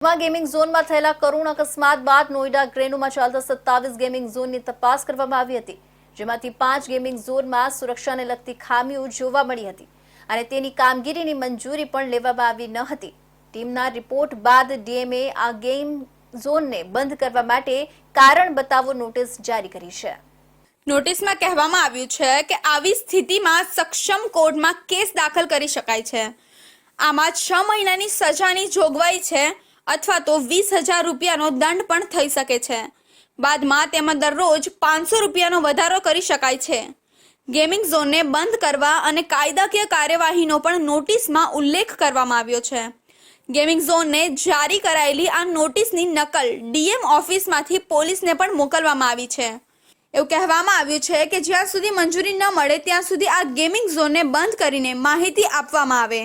Gaming ઝોનમાં થયેલા કરુણ અકસ્માત બાદ નોઈડા ગ્રેનુમાં ચાલતા સત્તાવીસ ગેમિંગ ઝોનની તપાસ કરવામાં આવી હતી, જેમાંથી પાંચ ગેમિંગ ઝોનમાં સુરક્ષાને લગતી ખામીઓ જોવા મળી હતી અને તેની કામગીરીની મંજૂરી પણ લેવામાં આવી ન હતી. ટીમના રિપોર્ટ બાદ ડીએમએ આ ગેમ ઝોનને બંધ કરવા માટે કારણ બતાવો નોટિસ જારી કરી છે. નોટિસમાં કહેવામાં આવ્યું છે કે આવી સ્થિતિમાં સક્ષમ કોર્ટમાં કેસ દાખલ કરી શકાય છે. આમાં છ મહિનાની સજાની જોગવાઈ છે. અથવા તો વીસ હજાર રૂપિયાનો દંડ પણ થઈ શકે છે. બાદમાં તેમાં દરરોજ પાંચસો રૂપિયાનો વધારો કરી શકાય છે. ગેમિંગ ઝોનને બંધ કરવા અને કાયદાકીય કાર્યવાહીનો પણ નોટિસમાં ઉલ્લેખ કરવામાં આવ્યો છે. ગેમિંગ ઝોનને જારી કરાયેલી આ નોટિસની નકલ ડીએમ ઓફિસમાંથી પોલીસને પણ મોકલવામાં આવી છે. એવું કહેવામાં આવ્યું છે કે જ્યાં સુધી મંજૂરી ન મળે, ત્યાં સુધી આ ગેમિંગ ઝોનને બંધ કરીને માહિતી આપવામાં આવે.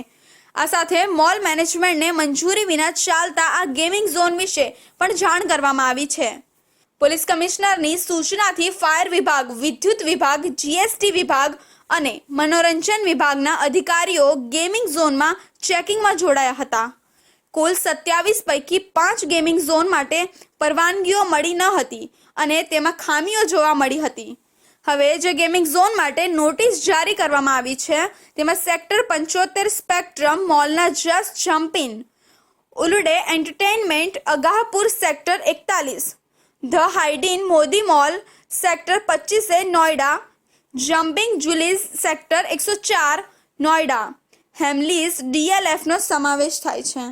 આ સાથે મોલ મેનેજમેન્ટને મંજૂરી વિના ચાલતા આ ગેમિંગ ઝોન વિશે પણ જાણ કરવામાં આવી છે. પોલીસ કમિશનરની સૂચનાથી ફાયર વિભાગ, વિદ્યુત વિભાગ, જીએસટી વિભાગ અને મનોરંજન વિભાગના અધિકારીઓ ગેમિંગ ઝોનમાં ચેકિંગમાં જોડાયા હતા. કુલ સત્યાવીસ પૈકી પાંચ ગેમિંગ ઝોન માટે પરવાનગીઓ મળી ન હતી અને તેમાં ખામીઓ જોવા મળી હતી. હવે જે ગેમિંગ ઝોન માટે નોટિસ જારી કરવામાં આવી છે, તેમાં સેક્ટર પંચોતેર સ્પેક્ટ્રમ મોલના જસ્ટ જમ્પિન ઉલુડે એન્ટરટેનમેન્ટ અગાહપુર સેક્ટર એકતાલીસ. ધ હાઇડીન મોદી મોલ સેક્ટર પચીસે નોઈડા. જમ્પિંગ જુલીઝ સેક્ટર એકસો ચાર નોઈડા. હેમલીઝ ડીએલએફનો સમાવેશ થાય છે.